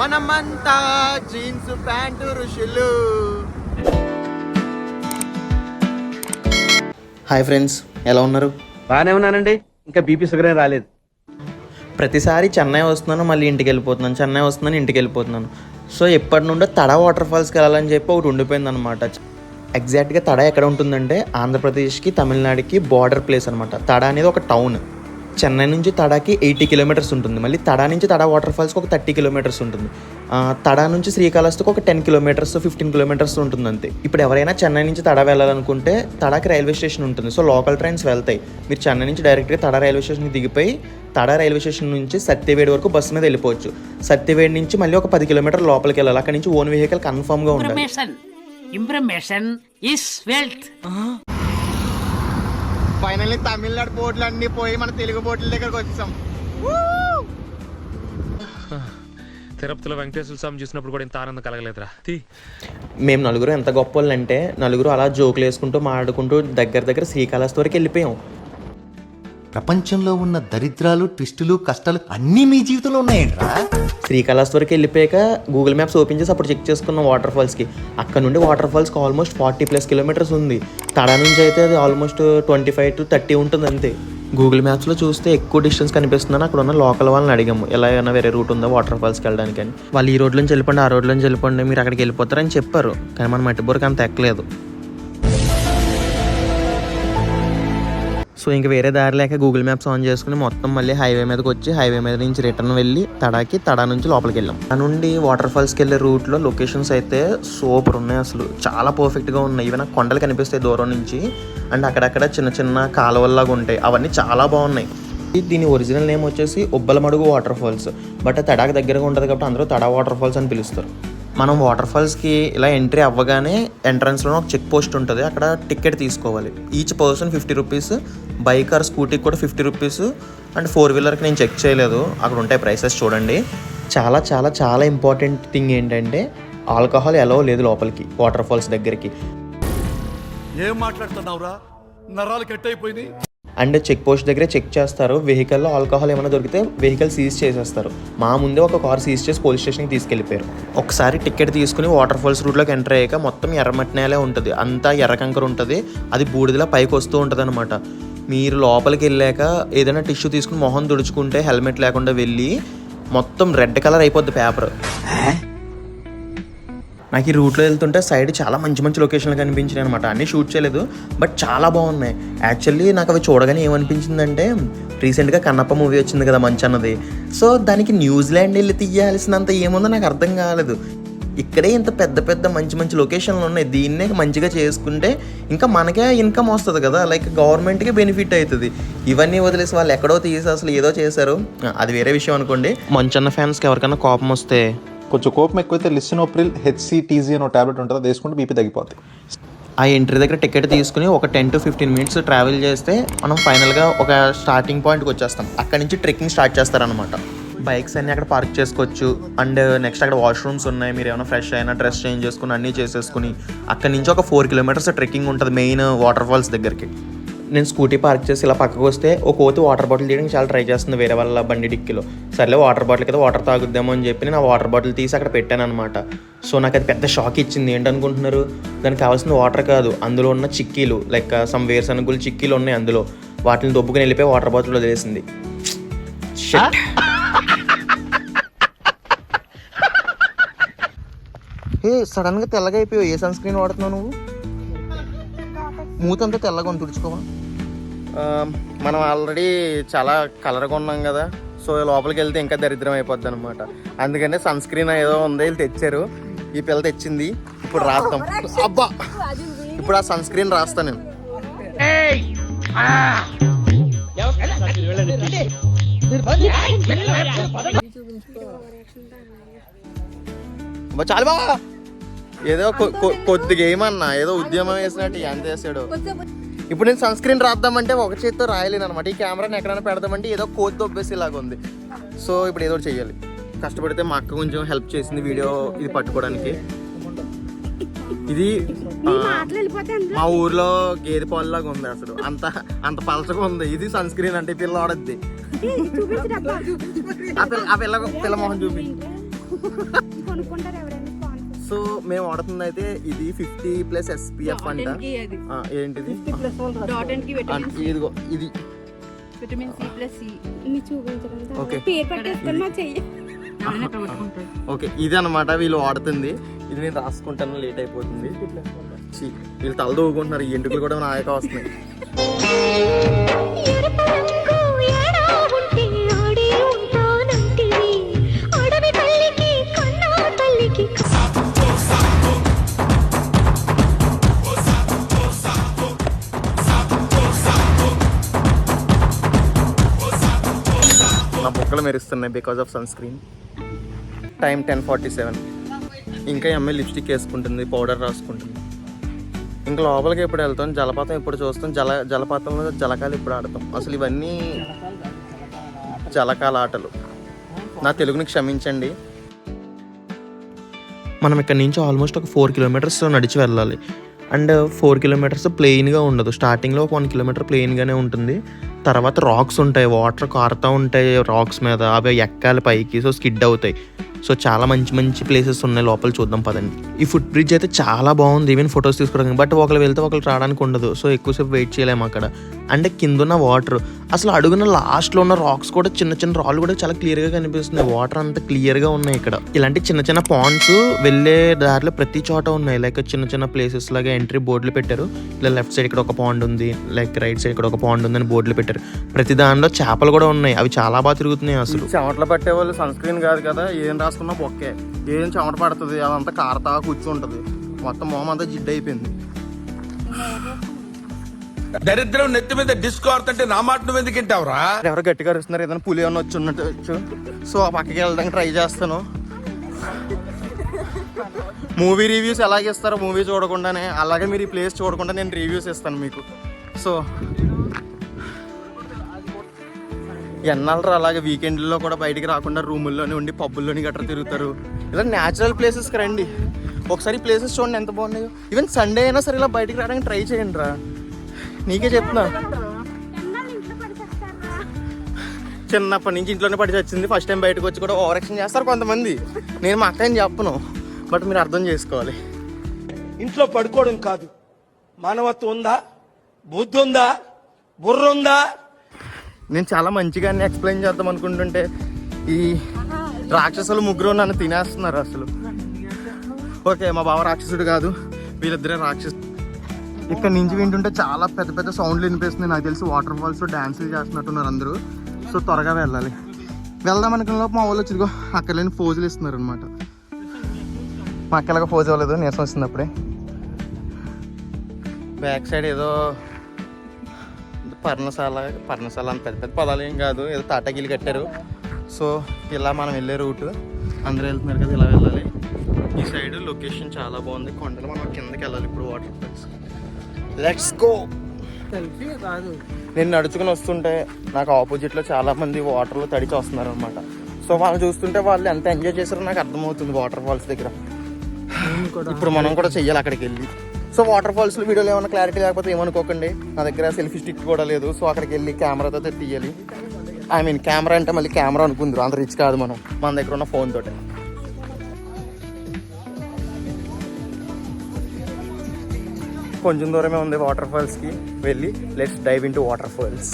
మనమంతా jeans pant ఋషులు hi friends ఎలా ఉన్నారు? బాగానే ఉన్నానండి. ఇంకా బీపీ షుగర్ ఏం రాలేదు. ప్రతిసారి చెన్నై వస్తున్నాను మళ్ళీ ఇంటికి వెళ్ళిపోతున్నాను. చెన్నై వస్తున్నాను ఇంటికి వెళ్ళిపోతున్నాను. సో ఎప్పటి నుండో తడ వాటర్ ఫాల్స్కి వెళ్ళాలని చెప్పి ఒకటి ఉండిపోయింది అనమాట ఎగ్జాక్ట్గా తడ ఎక్కడ ఉంటుందంటే ఆంధ్రప్రదేశ్కి తమిళనాడుకి బార్డర్ ప్లేస్ అనమాట తడ అనేది ఒక టౌన్. చెన్నై నుంచి తడాకి ఎయిటీ కిలోమీటర్స్ ఉంటుంది. మళ్ళీ తడా నుంచి తడా వాటర్ ఫాల్స్కి ఒక థర్టీ కిలోమీటర్స్ ఉంటుంది. ఆ, తడా నుంచి శ్రీకాళహస్తికి ఒక టెన్ కిలోమీటర్స్ ఫిఫ్టీన్ కిలోమీటర్స్ ఉంటుంది అంతే. ఇప్పుడు ఎవరైనా చెన్నై నుంచి తడా వెళ్ళాలనుకుంటే తడాకి రైల్వే స్టేషన్ ఉంటుంది. సో లోకల్ ట్రైన్స్ వెళ్తాయి. మీరు చెన్నై నుంచి డైరెక్ట్గా తడా రైల్వే స్టేషన్కి దిగిపోయి తడా రైల్వే స్టేషన్ నుంచి సత్యవేడి వరకు బస్సు మీద వెళ్ళిపోవచ్చు. సత్యవేడి నుంచి మళ్ళీ ఒక పది కిలోమీటర్ లోపలికి వెళ్ళాలి. అక్కడ నుంచి ఓన్ వెహికల్ కన్ఫర్మ్గా ఉండాలి. Information. Information is wealth. Finally Tamil Nadu బోట్లు అన్ని పోయి మన తెలుగు బోట్ల దగ్గరకు వచ్చాం. తిరుపతిలో వెంకటేశ్వర స్వామి చూసినప్పుడు కూడా ఇంత ఆనందం కలగలేదురా. తీ. మేము నలుగురు ఎంత గొప్ప వాళ్ళు అంటే నలుగురు అలా జోకులు వేసుకుంటూ మాట్లాడుకుంటూ దగ్గర దగ్గర శ్రీకాళహస్తి వరకు వెళ్ళిపోయాం. ప్రపంచంలో ఉన్న దరిద్రాలు ట్విస్టులు కష్టాలు అన్నీ మీ జీవితంలో ఉన్నాయంట్రా? శ్రీకాళహస్తి వరకు వెళ్ళిపోయాక గూగుల్ మ్యాప్స్ ఓపెన్ చేసి అప్పుడు చెక్ చేసుకున్నాం వాటర్ ఫాల్స్కి అక్కడ నుండి వాటర్ ఫాల్స్కి ఆల్మోస్ట్ ఫార్టీ ప్లస్ కిలోమీటర్స్ ఉంది. తడా నుంచి అయితే అది almost twenty five to thirty ఉంటుంది అంతే. గూగుల్ మ్యాప్స్లో చూస్తే ఎక్కువ డిస్టెన్స్ కనిపిస్తుందని అక్కడ ఉన్న లోకల్ వాళ్ళని అడిగాము. ఎలా అయినా వేరే రూట్ ఉందా వాటర్ ఫాల్స్కి వెళ్ళడానికి? అని. వాళ్ళు ఈ రోడ్లోంచి వెళ్ళిపోండి ఆ రోడ్లోంచి వెళ్ళిపోండి మీరు అక్కడికి వెళ్ళిపోతారని చెప్పారు. కానీ మన మట్టిబూరకు అంత ఎక్కలేదు. సో ఇంక వేరే దారి లేక గూగుల్ మ్యాప్స్ ఆన్ చేసుకుని మొత్తం మళ్ళీ హైవే మీదకి వచ్చి హైవే మీద నుంచి రిటర్న్ వెళ్ళి తడాకి తడా నుంచి లోపలికి వెళ్ళాం. ఆ నుండి వాటర్ ఫాల్స్కి వెళ్ళే రూట్లో లొకేషన్స్ అయితే సూపర్ ఉన్నాయి అసలు. చాలా పర్ఫెక్ట్గా ఉన్నాయి. ఈవెన్ కొండలు కనిపిస్తాయి దూరం నుంచి. అండ్ అక్కడక్కడ చిన్న చిన్న కాలువల్లాగా ఉంటాయి. అవన్నీ చాలా బాగున్నాయి. దీని ఒరిజినల్ నేమ్ వచ్చేసి ఉబ్బలమడుగు వాటర్ ఫాల్స్ బట్ తడాకి దగ్గరగా ఉంటుంది కాబట్టి అందరూ తడా వాటర్ ఫాల్స్ అని పిలుస్తారు. మనం వాటర్ ఫాల్స్కి ఇలా ఎంట్రీ అవ్వగానే ఎంట్రన్స్లో ఒక చెక్ పోస్ట్ ఉంటుంది. అక్కడ టికెట్ తీసుకోవాలి. Each person fifty rupees bike or స్కూటీకి కూడా ఫిఫ్టీ రూపీస్ అండ్ ఫోర్ వీలర్కి నేను చెక్ చేయలేదు. అక్కడ ఉంటాయి ప్రైసెస్ చూడండి. చాలా చాలా చాలా ఇంపార్టెంట్ థింగ్ ఏంటంటే ఆల్కహాల్ ఎలా లేదు లోపలికి వాటర్ ఫాల్స్ దగ్గరికి. ఏం మాట్లాడుతున్నావురా? నరాలు కట్ అయిపోయినాయి అండ్ చెక్ పోస్ట్ దగ్గరే చెక్ చేస్తారు. వెహికల్లో ఆల్కహాల్ ఏమైనా దొరికితే వెహికల్ సీజ్ చేసేస్తారు. మా ముందే ఒక కార్ సీజ్ చేసి పోలీస్ స్టేషన్కి తీసుకెళ్ళిపోయారు. ఒకసారి టికెట్ తీసుకుని వాటర్ ఫాల్స్ రూట్లోకి ఎంటర్ అయ్యాక మొత్తం ఎర్రమట్టి నేలే ఉంటుంది. అంతా ఎర్ర కంకర ఉంటుంది. అది బూడిదలా పైకి వస్తూ ఉంటుంది అనమాట మీరు లోపలికి వెళ్ళాక ఏదైనా టిష్యూ తీసుకుని మొహం తుడుచుకుంటే హెల్మెట్ లేకుండా వెళ్ళి మొత్తం రెడ్ కలర్ అయిపోద్ది పేపర్. నాకు ఈ రూట్లో వెళ్తుంటే సైడ్ చాలా మంచి మంచి లొకేషన్లు కనిపించినాయి అనమాట అన్నీ షూట్ చేయలేదు బట్ చాలా బాగున్నాయి. యాక్చువల్లీ నాకు అవి చూడగానే ఏమనిపించిందంటే రీసెంట్గా కన్నప్ప మూవీ వచ్చింది కదా మంచి అన్నది. సో దానికి న్యూజిలాండ్ వెళ్ళి తీయాల్సినంత ఏముందో నాకు అర్థం కాలేదు. ఇక్కడే ఇంత పెద్ద పెద్ద మంచి మంచి లొకేషన్లు ఉన్నాయి. దీన్నే మంచిగా చేసుకుంటే ఇంకా మనకే ఇన్కమ్ వస్తుంది కదా. లైక్ గవర్నమెంట్కి బెనిఫిట్ అవుతుంది ఇవన్నీ వదిలేసి వాళ్ళు ఎక్కడో తీసి అసలు ఏదో చేశారు. అది వేరే విషయం అనుకోండి. మంచన్న ఫ్యాన్స్కి ఎవరికైనా కోపం వస్తే కొంచెం కోపం ఎక్కువైతే లిసినోప్రిల్ హెచ్సిటీజీ అనే టాబ్లెట్ ఉంటుంది అది వేసుకుంటే బీపీ తగ్గిపోద్ది. ఆ ఎంట్రీ దగ్గర టికెట్ తీసుకుని ఒక ten to fifteen minutes travel చేస్తే మనం ఫైనల్గా ఒక స్టార్టింగ్ పాయింట్కి వచ్చేస్తాం. అక్కడ నుంచి ట్రెక్కింగ్ స్టార్ట్ చేస్తారనమాట బైక్స్ అన్నీ అక్కడ పార్క్ చేసుకోవచ్చు. అండ్ నెక్స్ట్ అక్కడ వాష్రూమ్స్ ఉన్నాయి. మీరు ఏమైనా ఫ్రెష్ అయినా డ్రెస్ చేంజ్ చేసుకుని అన్నీ చేసేసుకుని అక్కడ నుంచి ఒక ఫోర్ కిలోమీటర్స్ ట్రెక్కింగ్ ఉంటుంది మెయిన్ వాటర్ ఫాల్స్ దగ్గరికి. నేను స్కూటీ పార్క్ చేసి ఇలా పక్కకు వస్తే ఒక కోతి వాటర్ బాటిల్ తీయడానికి చాలా ట్రై చేస్తుంది వేరే వాళ్ళ బండి డిక్కిలో. సర్లే వాటర్ బాటిల్ కదా వాటర్ తాగుద్దామో అని చెప్పి నేను ఆ వాటర్ బాటిల్ తీసి అక్కడ పెట్టాను అనమాట సో నాకు అది పెద్ద షాక్ ఇచ్చింది. ఏంటనుకుంటున్నారు? దానికి కావాల్సిన వాటర్ కాదు అందులో ఉన్న చిక్కీలు లైక్ సమ్ వేరుశనగులు చిక్కీలు ఉన్నాయి అందులో. వాటిని దొబ్బుకుని వెళ్ళిపోయి వాటర్ బాటిల్ వదిలేసింది. సడన్గా తెల్లగా అయిపోయావు. ఏ సన్ స్క్రీన్ వాడుతున్నావు నువ్వు? మూతంతా తెల్లగా ఉంది తుడుచుకోవా? మనం ఆల్రెడీ చాలా కలర్గా ఉన్నాం కదా. సో లోపలికి వెళ్తే ఇంకా దరిద్రం అయిపోద్ది అనమాట అందుకనే సన్ స్క్రీన్ ఏదో ఉంది వీళ్ళు తెచ్చారు. ఈ పిల్ల తెచ్చింది. ఇప్పుడు రాస్తాం. అబ్బా! ఇప్పుడు ఆ సన్ స్క్రీన్ రాస్తా నేను. చాలు బావా ఏదో కొద్దిగా ఏమన్నా ఏదో ఉద్యమం వేసినట్టు ఎంత చేసాడు. ఇప్పుడు నేను సన్ స్క్రీన్ రాద్దామంటే ఒక చేత్తో రాయలేను అనమాట ఈ కెమెరాని ఎక్కడైనా పెడదామంటే ఏదో కోతి దొబ్బేసి ఇలాగ ఉంది సో ఇప్పుడు ఏదో ఒకటి చెయ్యాలి. కష్టపడితే మా అక్క కొంచెం హెల్ప్ చేసింది వీడియో ఇది పట్టుకోవడానికి. ఇది మా ఊర్లో గేదె పాలులాగా ఉంది అసలు. అంత అంత పలచగా ఉంది. ఇది సన్ స్క్రీన్ అంటే పిల్ల ఆడద్ది. ఆ పిల్ల ఆ పిల్ల పిల్ల మొహం చూపి సో మేము వాడుతుంది అయితే ఇది ఫిఫ్టీ ప్లస్ ఎస్పీఎఫ్ అంట. ఆ, ఏంటిది? ఇదిగో ఇది. విటమిన్ సి ప్లస్ సి ని చూపించడం ఓకే. ఓకే ఇది అనమాట వీళ్ళు వాడుతుంది ఇది నేను రాసుకుంటాను లేట్ అయిపోతుంది. వీళ్ళు. తల దూకుంటున్నారు ఈ ఎంటుకలు కూడా నాయక వస్తున్నాయి. మొక్కలు మెరుస్తున్నాయి because of sun screen time ten forty seven ఇంకా ఈ అమ్మాయి లిప్స్టిక్ వేసుకుంటుంది పౌడర్ రాసుకుంటుంది. ఇంకా లోపలికి ఎప్పుడు వెళ్తాం జలపాతం ఎప్పుడు చూస్తాం జల జలపాతంలో జలకాలు ఇప్పుడు ఆడతాం. అసలు ఇవన్నీ జలకాల ఆటలు. నా తెలుగుని క్షమించండి. మనం ఇక్కడ నుంచి ఆల్మోస్ట్ ఒక ఫోర్ కిలోమీటర్స్ నడిచి వెళ్ళాలి. అండ్ ఫోర్ కిలోమీటర్స్ ప్లెయిన్గా ఉండదు. స్టార్టింగ్లో ఒక వన్ కిలోమీటర్ ప్లెయిన్గానే ఉంటుంది. తర్వాత రాక్స్ ఉంటాయి వాటర్ కారుతూ ఉంటాయి రాక్స్ మీద అవి ఎక్కాలి పైకి సో స్కిడ్ అవుతాయి. సో చాలా మంచి మంచి ప్లేసెస్ ఉన్నాయి లోపల చూద్దాం పదండి. ఈ ఫుట్ బ్రిడ్జ్ అయితే చాలా బాగుంది ఈవెన్ ఫొటోస్ తీసుకోవడానికి. బట్ ఒకరు వెళ్తే ఒకరు రావడానికి ఉండదు సో ఎక్కువసేపు వెయిట్ చేయలేము అక్కడ. అంటే కింద ఉన్న వాటర్ అసలు అడుగున లాస్ట్లో ఉన్న రాక్స్ కూడా చిన్న చిన్న రాళ్ళు కూడా చాలా క్లియర్గా కనిపిస్తున్నాయి. వాటర్ అంత క్లియర్గా ఉన్నాయి ఇక్కడ. ఇలాంటి చిన్న చిన్న పాండ్స్ వెళ్ళే దారిలో ప్రతి చోట ఉన్నాయి. లైక్ చిన్న చిన్న ప్లేసెస్ లాగా ఎంట్రీ బోర్డులు పెట్టారు. ఇలా లెఫ్ట్ సైడ్ ఇక్కడ ఒక పాండ్ ఉంది. లైక్ రైట్ సైడ్ ఇక్కడ ఒక పాండ్ ఉందని బోర్డులు పెట్టారు. ప్రతి దానిలో చేపలు కూడా ఉన్నాయి. అవి చాలా బాగా తిరుగుతున్నాయి అసలు. చెమటలు పట్టే వాళ్ళు సన్ స్క్రీన్ కాదు కదా. ఏం రాసుకున్నా బొక్కే. ఏం చెమట పడుతుంది? అదంతా కారతా కూర్చుంటుంది. మొత్తం మొహం అంతా జిడ్డు అయిపోయింది. దరిద్రం నెత్తి మీద డిస్కో ఆడుతుంటే నా మాట నువ్వు ఎందుకు వింటావురా? ఎవరో గట్టిగా అరుస్తున్నారు ఏదైనా పులి ఏమన్నా వచ్చి ఉన్నట్టు వచ్చు. సో ఆ పక్కకి వెళ్ళడానికి ట్రై చేస్తాను. మూవీ రివ్యూస్ ఎలాగ ఇస్తారో మూవీ చూడకుండానే అలాగే మీరు ఈ ప్లేస్ చూడకుండా నేను రివ్యూస్ ఇస్తాను మీకు. సో ఎన్నాళ్ళరా అలాగే వీకెండ్లో కూడా బయటికి రాకుండా రూముల్లోనే ఉండి పబ్బుల్లోని గట్రా తిరుగుతారు. ఇలా న్యాచురల్ ప్లేసెస్కి రండి. ఒకసారి ప్లేసెస్ చూడండి ఎంత బాగున్నాయో. ఈవెన్ సండే అయినా సరే ఇలా బయటికి రావడానికి ట్రై చేయండి రా నీకే చెప్తున్నా. చిన్నప్పటి నుంచి ఇంట్లోనే పడి వచ్చింది ఫస్ట్ టైం బయటకు వచ్చి కూడా ఓవరాక్షన్ చేస్తారు కొంతమంది. నేను మా అక్కని చెప్పను బట్ మీరు అర్థం చేసుకోవాలి. ఇంట్లో పడుకోవడం కాదు. మానవత్వం ఉందా? బుద్ధి ఉందా? బుర్ర ఉందా? నేను చాలా మంచిగా ఎక్స్ప్లెయిన్ చేద్దాం అనుకుంటుంటే ఈ రాక్షసులు ముగ్గురు నన్ను తినేస్తున్నారు అసలు. ఓకే మా బావ రాక్షసుడు కాదు. వీళ్ళిద్దరే రాక్షసు ఇక్కడ నుంచి వింటుంటే చాలా పెద్ద పెద్ద సౌండ్లు వినిపిస్తుంది. నాకు తెలిసి వాటర్ ఫాల్స్ డ్యాన్సులు చేస్తున్నట్టున్నారు అందరూ. సో త్వరగా వెళ్ళాలి. వెళ్దాం అనుకున్న లోపు మా వాళ్ళు వచ్చి ఇదిగో అక్కడ లేని ఫోజులు ఇస్తున్నారు అనమాట మా అక్కలాగా ఫోజ్ అవ్వలేదు నీరసం వస్తుంది అప్పుడే బ్యాక్ సైడ్ ఏదో పర్ణశాల పర్ణశాల అంత పెద్ద పెద్ద పదాలు ఏం కాదు ఏదో తాటాకిలు కట్టారు. సో ఇలా మనం వెళ్ళే రూట్. అందరూ వెళ్తున్నారు కదా ఇలా వెళ్ళాలి. ఈ సైడ్ లొకేషన్ చాలా బాగుంది. కొండలు మనం కిందకి వెళ్ళాలి ఇప్పుడు వాటర్ ఫాల్స్ లెట్స్ గో. నేను నడుచుకుని వస్తుంటే నాకు ఆపోజిట్లో చాలా మంది వాటర్లో తడిచి వస్తున్నారు అనమాట సో వాళ్ళు చూస్తుంటే వాళ్ళు ఎంత ఎంజాయ్ చేశారో నాకు అర్థమవుతుంది వాటర్ ఫాల్స్ దగ్గర. ఇప్పుడు మనం కూడా చెయ్యాలి అక్కడికి వెళ్ళి. సో వాటర్ ఫాల్స్ వీడియోలో ఏమైనా క్లారిటీ లేకపోతే ఏమనుకోకండి. నా దగ్గర సెల్ఫీ స్టిక్ కూడా లేదు. సో అక్కడికి వెళ్ళి కెమెరాతో తీయాలి ఐ మీన్ కెమెరా అంటే మళ్ళీ కెమెరా అనుకుందరు. అంత రిచ్ కాదు మనం. మన దగ్గర ఉన్న ఫోన్ తోటే. కొంచెం దూరమే ఉంది వాటర్ ఫాల్స్కి వెళ్ళి let's dive in to water falls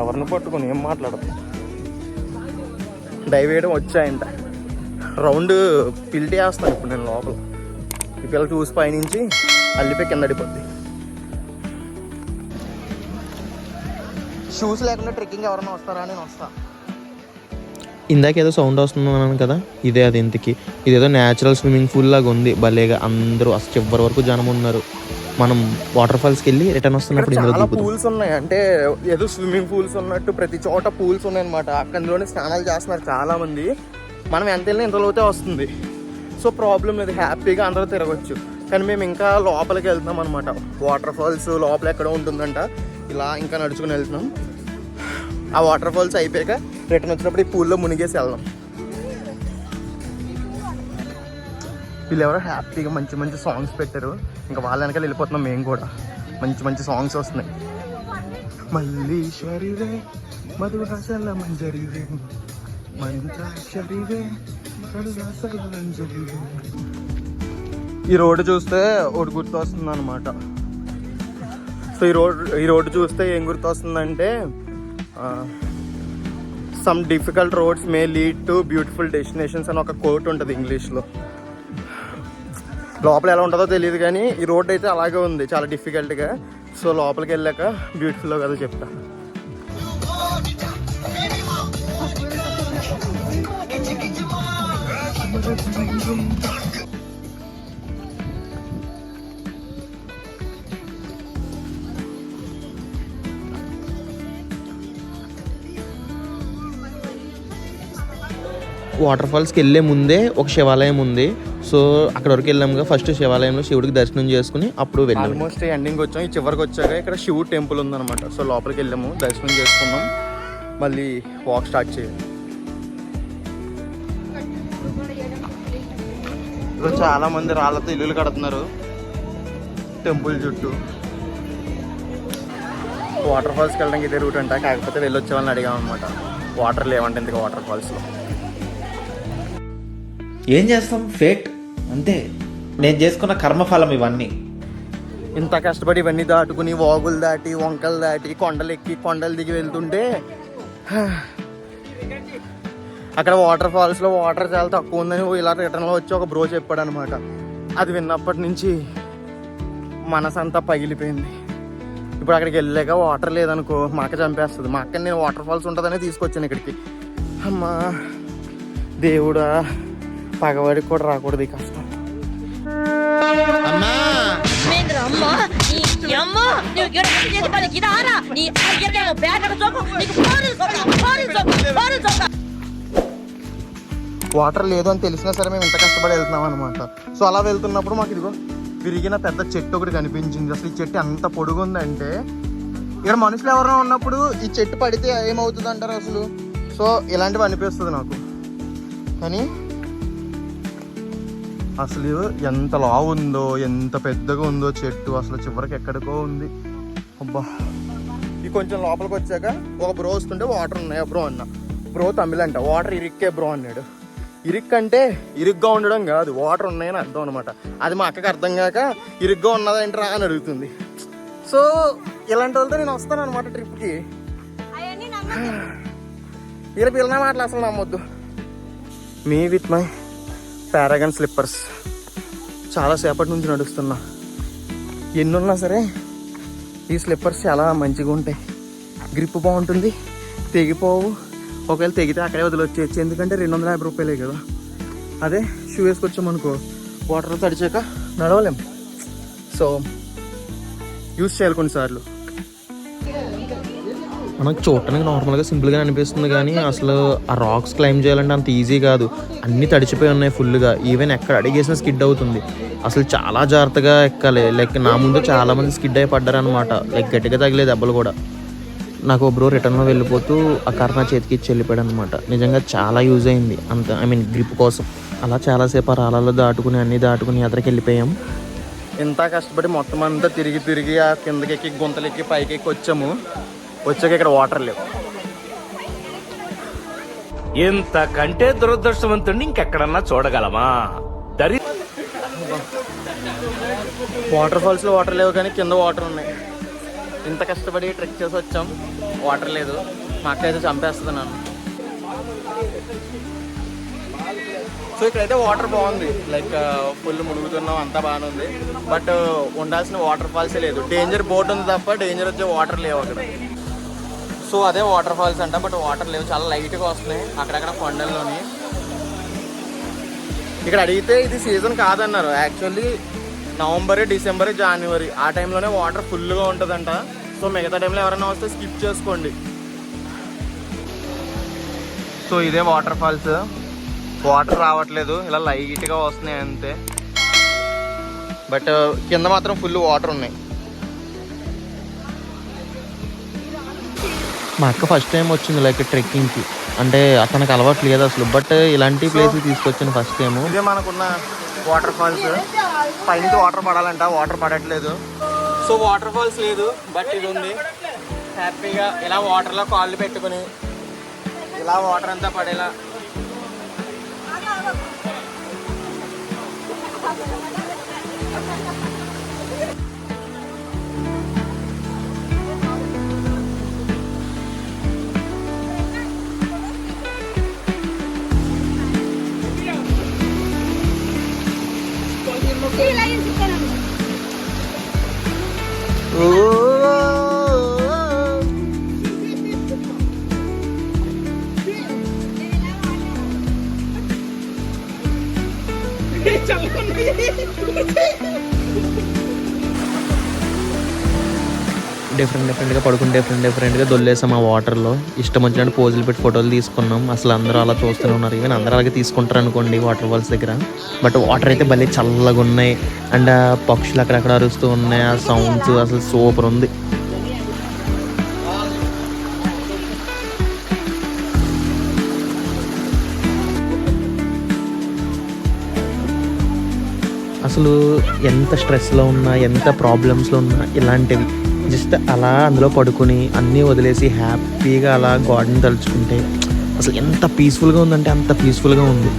ఎవరిని పట్టుకొని ఏం మాట్లాడదు డైవ్ వేయడం వచ్చాయంట రౌండ్ పిల్టి వేస్తాను ఇప్పుడు నేను లోపల. ఈ పిల్లలు చూసి పైనుంచి అల్లిపోయి కింద అడిపోద్ది షూస్ లేకుండా ట్రెక్కింగ్ ఎవరైనా వస్తారా? నేను వస్తా. ఇందాక ఏదో సౌండ్ వస్తుందన్నాను కదా ఇదే అది ఇంతకి. ఇదేదో న్యాచురల్ స్విమ్మింగ్ పూల్ లాగా ఉంది. భలేగా అందరూ అసలు చివరి వరకు జనం ఉన్నారు. మనం వాటర్ ఫాల్స్కి వెళ్ళి రిటర్న్ వస్తున్నప్పుడు ఇందులో. పూల్స్ ఉన్నాయి. అంటే ఏదో స్విమ్మింగ్ పూల్స్ ఉన్నట్టు ప్రతి చోట పూల్స్ ఉన్నాయి అనమాట అక్కడలోనే స్నానాలు చేస్తున్నారు చాలా మంది మనం ఎంత వెళ్ళినా ఎంత లోతే వస్తుంది. సో ప్రాబ్లం లేదు. హ్యాపీగా అందరూ తిరగచ్చు. కానీ మేము ఇంకా లోపలికి వెళ్తున్నాం అనమాట వాటర్ ఫాల్స్ లోపల ఎక్కడో ఉంటుందంట. ఇలా ఇంకా నడుచుకుని వెళ్తున్నాం. ఆ వాటర్ ఫాల్స్ అయిపోయాక రిటర్న్ వచ్చినప్పుడు ఈ పూల్లో మునిగేసి వెళ్దాం. వీళ్ళు ఎవరో హ్యాపీగా మంచి మంచి సాంగ్స్ పెట్టారు. ఇంకా వాళ్ళ వెనకాల వెళ్ళిపోతున్నాం మేము కూడా. మంచి మంచి సాంగ్స్ వస్తున్నాయి. మళ్ళీ శరీరే ఈ రోడ్డు చూస్తే ఒకటి గుర్తు వస్తుంది అనమాట సో ఈ రోడ్ ఈ రోడ్డు చూస్తే ఏం గుర్తు వస్తుందంటే some difficult roads may lead to beautiful destinations అని ఒక కోట్ ఉంటుంది ఇంగ్లీష్లో లోపల ఎలా ఉంటుందో తెలియదు కానీ ఈ రోడ్ అయితే అలాగే ఉంది చాలా డిఫికల్ట్గా సో లోపలికి వెళ్ళాక బ్యూటిఫుల్గా కదా చెప్తాను వాటర్ ఫాల్స్కి వెళ్ళే ముందే ఒక శివాలయం ఉంది. సో అక్కడ వరకు వెళ్ళాముగా ఫస్ట్ శివాలయంలో శివుడికి దర్శనం చేసుకుని అప్పుడు వెళ్ళాము ఆల్మోస్ట్ ఎండింగ్ వచ్చాం. ఈ చివరికి వచ్చాక ఇక్కడ శివుడు టెంపుల్ ఉందన్నమాట. సో లోపలికి వెళ్ళాము దర్శనం చేసుకున్నాం. మళ్ళీ వాక్ స్టార్ట్ చేయాలి. ఇక్కడ చాలా మంది రాళ్ళతో ఇల్లులు కడుతున్నారు. టెంపుల్ చుట్టూ. వాటర్ ఫాల్స్కి వెళ్ళడానికి ఇదే రూట్ అంట. కాకపోతే వెళ్ళొచ్చే వాళ్ళని అడిగాం అనమాట వాటర్ లేవంటే ఇందుకు వాటర్ ఫాల్స్లో ఏం చేస్తాం? ఫేట్ అంతే. నేను చేసుకున్న కర్మఫలం ఇవన్నీ. ఇంత కష్టపడి ఇవన్నీ దాటుకుని వాగులు దాటి వంకలు దాటి కొండలు ఎక్కి కొండలు దిగి వెళ్తుంటే అక్కడ వాటర్ ఫాల్స్లో వాటర్ చాలా తక్కువ ఉందని ఇలా రిటర్న్లో వచ్చి ఒక బ్రో చెప్పాడు అనమాట అది విన్నప్పటి నుంచి మనసంతా పగిలిపోయింది. ఇప్పుడు అక్కడికి వెళ్ళాక వాటర్ లేదనుకో మా అక్క చంపేస్తుంది. మా అక్క నేను వాటర్ ఫాల్స్ ఉంటుందనే తీసుకొచ్చాను ఇక్కడికి. అమ్మా దేవుడా. పగవాడికి కూడా రాకూడదు ఈ కష్టం వాటర్ లేదు అని తెలిసినా సరే మేము ఇంత కష్టపడి వెళ్తున్నాం అనమాట సో అలా వెళ్తున్నప్పుడు మాకు ఇదిగో విరిగిన పెద్ద చెట్టు ఒకటి కనిపించింది. అసలు ఈ చెట్టు ఎంత పొడుగుందంటే ఇక్కడ మనుషులు ఎవరైనా ఉన్నప్పుడు ఈ చెట్టు పడితే ఏమవుతుంది అంటారు అసలు? సో ఇలాంటివి అనిపిస్తుంది నాకు. కానీ అసలు ఎంత లావు ఉందో ఎంత పెద్దగా ఉందో చెట్టు అసలు చివరికి ఎక్కడికో ఉంది. అబ్బా. ఈ కొంచెం లోపలికి వచ్చాక ఒక బ్రో వస్తుంటే వాటర్ ఉన్నాయి బ్రో అన్న. బ్రో తమిళ అంట వాటర్ ఇరిక్కే బ్రో అన్నాడు. ఇరుక్ అంటే ఇరుగ్గా ఉండడం కాదు వాటర్ ఉన్నాయని అర్థం అనమాట అది మా అక్కకి అర్థం కాక ఇరుగ్గా ఉన్నదేంట్రా అని అడుగుతుంది. సో ఇలాంటి వాళ్ళతో నేను వస్తాను అనమాట ట్రిప్కి. వీళ్ళ పిల్లల మాటలు అసలు నమ్మొద్దు. Me with my Paragon slippers చాలాసేపటి నుంచి నడుస్తున్నా. ఎన్నున్నా సరే ఈ స్లిప్పర్స్ చాలా మంచిగా ఉంటాయి. గ్రిప్ బాగుంటుంది తెగిపోవు. ఒకవేళ తెగితే అక్కడే వదిలొచ్చేయచ్చు ఎందుకంటే రెండు వందల యాభై రూపాయలే కదా. అదే షూ వేసుకొచ్చామనుకో వాటర్ తడిచాక నడవలేం. సో యూస్ చేయాలి కొన్నిసార్లు. మనకు చూడటానికి నార్మల్గా సింపుల్గా అనిపిస్తుంది కానీ అసలు ఆ రాక్స్ క్లైమ్ చేయాలంటే అంత ఈజీ కాదు. అన్నీ తడిచిపోయి ఉన్నాయి ఫుల్గా ఈవెన్ ఎక్కడ అడిగేసిన స్కిడ్ అవుతుంది. అసలు చాలా జాగ్రత్తగా ఎక్కాలి. లైక్ నా ముందు చాలా మంది స్కిడ్ అయి పడ్డారనమాట లైక్ గట్టిగా తగిలే దెబ్బలు కూడా. నాకు బ్రో రిటర్న్లో వెళ్ళిపోతూ ఆ కర్ర నా చేతికి ఇచ్చి వెళ్ళిపోయాడు అనమాట నిజంగా చాలా యూజ్ అయింది. అంత ఐ మీన్ గ్రిప్ కోసం. అలా చాలాసేపు ఆ రాళ్ళలో దాటుకుని అన్నీ దాటుకుని ఎదరికి వెళ్ళిపోయాం. ఇంత కష్టపడి మొత్తం అంతా తిరిగి తిరిగి ఆ కిందకి ఎక్కి గుంతలెక్కి పైకి ఎక్కి వచ్చాము. వచ్చాక ఇక్కడ వాటర్ లేవు. ఇంతకంటే దురదృష్టవంతుడిని ఇంకెక్కడన్నా చూడగలమా? దరి వాటర్ ఫాల్స్లో వాటర్ లేవు కానీ కింద వాటర్ ఉన్నాయి. ఇంత కష్టపడి ట్రెక్ చేసి వచ్చాం. వాటర్ లేదు. మా అక్క అయితే చంపేస్తుంది నన్ను. సో ఇక్కడైతే వాటర్ బాగుంది. లైక్ ఫుల్ మునుగుతున్నాం అంతా బాగానే ఉంది. బట్ ఉండాల్సిన వాటర్ ఫాల్సే లేదు. డేంజర్ బోట్ ఉంది తప్ప డేంజర్ వచ్చే వాటర్ లేవు అక్కడ. సో అదే వాటర్ ఫాల్స్ అంట బట్ వాటర్ లేవు. చాలా లైట్గా వస్తున్నాయి అక్కడక్కడ కొండల్లోని. ఇక్కడ అడిగితే ఇది సీజన్ కాదన్నారు. యాక్చువల్లీ నవంబర్ డిసెంబర్ జనవరి ఆ టైంలోనే వాటర్ ఫుల్గా ఉంటుందంట. సో మిగతా టైంలో ఎవరైనా వస్తే స్కిప్ చేసుకోండి. సో ఇదే వాటర్ ఫాల్స్ వాటర్ రావట్లేదు. ఇలా లైట్గా వస్తున్నాయి అంతే. బట్ కింద మాత్రం ఫుల్ వాటర్ ఉన్నాయి. మా అక్క ఫస్ట్ టైం వచ్చింది లైక్ ట్రెక్కింగ్కి అంటే అతనికి అలవాటు లేదు అసలు. బట్ ఇలాంటి ప్లేస్ తీసుకొచ్చాను ఫస్ట్ టైము ఇదే మనకున్న వాటర్ ఫాల్స్ పైనుంచి వాటర్ పడాలంట వాటర్ పడట్లేదు. సో వాటర్ ఫాల్స్ లేదు బట్ ఇది ఉంది. హ్యాపీగా ఇలా వాటర్లో కాళ్ళు పెట్టుకుని ఇలా వాటర్ అంతా పడేలా. డిఫరెంట్ డిఫరెంట్గా పడుకుని డిఫరెంట్ డిఫరెంట్గా దొల్లేసాం ఆ వాటర్లో ఇష్టం వచ్చినట్టు పోజులు పెట్టి ఫోటోలు తీసుకున్నాం. అసలు అందరూ అలా చూస్తూనే ఉన్నారు. ఈవెన్ అందరూ అలాగే తీసుకుంటారు అనుకోండి వాటర్ ఫాల్స్ దగ్గర. బట్ వాటర్ అయితే భలే చల్లగా ఉన్నాయి. అండ్ ఆ పక్షులు అక్కడక్కడ అరుస్తూ ఉన్నాయి. ఆ సౌండ్స్ అసలు సూపర్ ఉంది. అసలు ఎంత స్ట్రెస్లో ఉన్నా ఎంత ప్రాబ్లమ్స్లో ఉన్నా ఇలాంటివి జస్ట్ అలా అందులో పడుకుని అన్నీ వదిలేసి హ్యాపీగా అలా గార్డెన్ తలుచుకుంటే అసలు ఎంత పీస్ఫుల్గా ఉందంటే అంత పీస్ఫుల్గా ఉంది.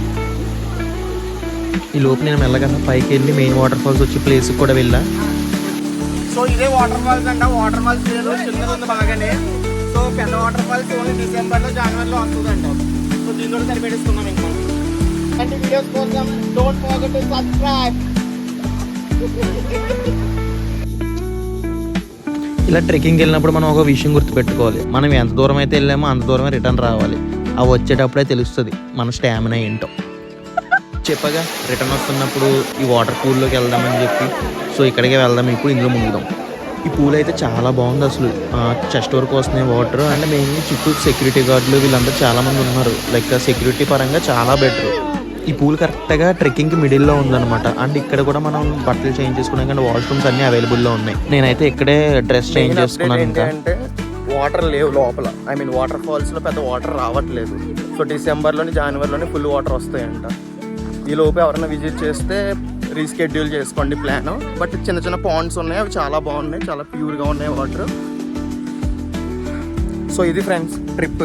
ఈ లోపు నేను మెల్లగా పైకి వెళ్ళి మెయిన్ వాటర్ ఫాల్స్ వచ్చే ప్లేస్కి కూడా వెళ్ళా. సో ఇదే వాటర్ ఫాల్స్ అంట. వాటర్ ఫాల్స్ చిన్నది ఉంది బాగానే. సో పెద్ద వాటర్ ఫాల్స్ ఓన్లీ డిసెంబర్లో జనవరిలో జనవరి వస్తుంది అంట సో దీని కూడా సరిపెట్టేసుకున్నాం ఇంకా. అంటే వీడియోస్ కోసం. డోంట్ ఫర్గెట్ టు సబ్స్క్రైబ్ ఇలా ట్రెక్కింగ్కి వెళ్ళినప్పుడు మనం ఒక విషయం గుర్తుపెట్టుకోవాలి. మనం ఎంత దూరం అయితే వెళ్ళామో అంత దూరమే రిటర్న్ రావాలి. అవి వచ్చేటప్పుడే తెలుస్తుంది మన స్టామినా ఏంటో. చెప్పగా రిటర్న్ వస్తున్నప్పుడు ఈ వాటర్ పూల్లోకి వెళ్దామని చెప్పి సో ఇక్కడికే వెళ్దాం ఇప్పుడు ఇందులో మునుగుదాం. ఈ పూల్ అయితే చాలా బాగుంది అసలు. చెస్ట్ వరకు వస్తున్నాయి వాటర్ అండ్ మెయిన్లీ చుట్టూ సెక్యూరిటీ గార్డులు వీళ్ళందరూ చాలామంది ఉన్నారు. లైక్ సెక్యూరిటీ పరంగా చాలా బెటర్. ఈ పూల్ కరెక్ట్గా ట్రెక్కింగ్కి మిడిల్లో ఉందన్నమాట. అండ్ ఇక్కడ కూడా మనం బట్టలు చేంజ్ చేసుకున్నాం కానీ వాష్రూమ్స్ అన్ని అవైలబుల్లో ఉన్నాయి. నేనైతే ఇక్కడే డ్రెస్ చేంజ్ చేసుకున్నాను ఇంకా. అంటే వాటర్ లేవు లోపల. ఐ మీన్ వాటర్ ఫాల్స్లో పెద్ద వాటర్ రావట్లేదు. సో డిసెంబర్లోని జనవరిలోని ఫుల్ వాటర్ వస్తాయంట. ఈ లోపు ఎవరైనా విజిట్ చేస్తే రీస్కెడ్యూల్ చేసుకోండి ప్లాన్ బట్ చిన్న చిన్న పాండ్స్ ఉన్నాయి అవి చాలా బాగున్నాయి చాలా ప్యూర్గా ఉన్నాయి వాటర్ సో ఇది ఫ్రెండ్స్ ట్రిప్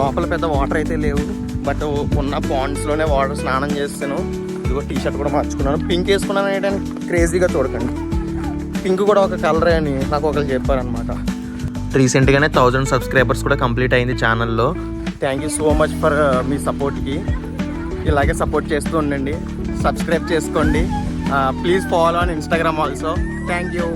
లోపల పెద్ద వాటర్ అయితే లేవు. బట్ ఉన్న పాండ్స్లోనే వాటర్ స్నానం చేస్తాను. ఇదిగో టీ షర్ట్ కూడా మార్చుకున్నాను. పింక్ వేసుకున్నాను ఏంటంటే క్రేజీగా చూడకండి. పింక్ కూడా ఒక కలరే అని నాకు ఒకరు చెప్పారనమాట రీసెంట్గానే థౌజండ్ సబ్స్క్రైబర్స్ కూడా కంప్లీట్ అయింది ఛానల్లో thank you so much for మీ సపోర్ట్కి ఇలాగే సపోర్ట్ చేస్తూ ఉండండి. సబ్స్క్రైబ్ చేసుకోండి. Please follow on Instagram also thank you